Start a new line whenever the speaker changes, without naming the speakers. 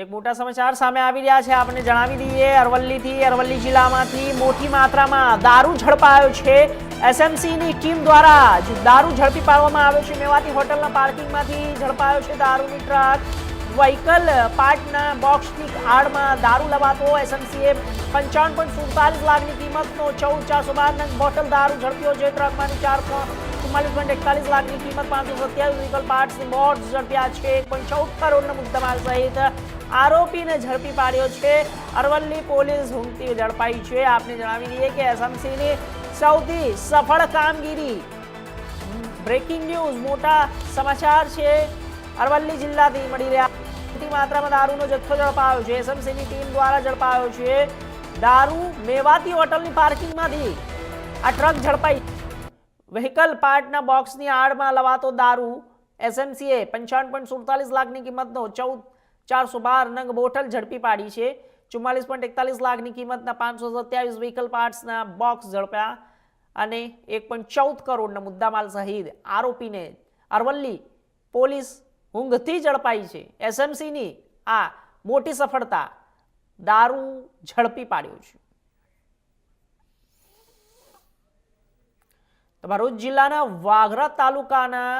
એક મોટા સમાચાર સામે આવી રહ્યા છે. આપણે જણાવી દઈએ, અરવલ્લીથી, અરવલ્લી જિલ્લામાંથી મોટી માત્રામાં દારૂ ઝડપાયો છે. એસએમસીની ટીમ દ્વારા જ દારૂ ઝડપી પાડવામાં આવ્યો છે. મેવાતી હોટલના પાર્કિંગમાંથી ઝડપાયો છે દારૂની ટ્રક. વ્હીકલ પાર્ટના બોક્સની આડમાં દારૂ લવાતો એસએમસીએ પંચાવન પોઈન્ટ સુડતાલીસ લાખની કિંમતનો ચૌદ ચારસો બાર બોટલ દારૂ ઝડપ્યો છે ટ્રકમાંની ચાર ચુમ્માલીસ પોઈન્ટ એકતાલીસ લાખની કિંમત પાંચસો સત્યાવીસ વ્હીકલ પાર્ટ્સની બોટ્સ ઝડપ્યા છે. એક પોઈન્ટ ચૌદ કરોડના મુદ્દામાલ સહિત આરોપીને ઝડપી પાડ્યો છે. અરવલ્લી પોલીસ હુમતી ઝડપાઈ છે. આપને જણાવી દઈએ કે એસએમસીની સૌથી સફળ કામગીરી. બ્રેકિંગ ન્યૂઝ, મોટા સમાચાર છે. અરવલ્લી જિલ્લાથી મળી રહ્યા. મોટી માત્રામાં દારૂનો જથ્થો ઝડપાયો છે. એસએમસીની ટીમ દ્વારા ઝડપાયો છે. દારૂ મેવાતી હોટલની પાર્કિંગમાંથી આ ટ્રક ઝડપાઈ. વ્હીકલ પાર્ટના બોક્સની આડમાં લવાતો દારૂ. એસએમસીએ પંચાવન પોઈન્ટ સુડતાલીસ લાખની કિંમતનો ચૌદ ચારસો બાર નંગ બોટલ ઝડપી પાડી છે. ચુમ્માલીસ પોઈન્ટ એકતાલીસ લાખની કિંમતના પાંચસો સત્યાવીસ વ્હીકલ પાર્ટ્સના બોક્સ ઝડપ્યા અને એક પોઈન્ટ ચૌદ કરોડના મુદ્દામાલ સહિત આરોપીને અરવલ્લી પોલીસ ઊંઘથી ઝડપાઈ છે. એસએમસીની આ મોટી સફળતા દારૂ ઝડપી પાડ્યો છે. તો ભરૂચ જિલ્લાના વાગરા તાલુકાના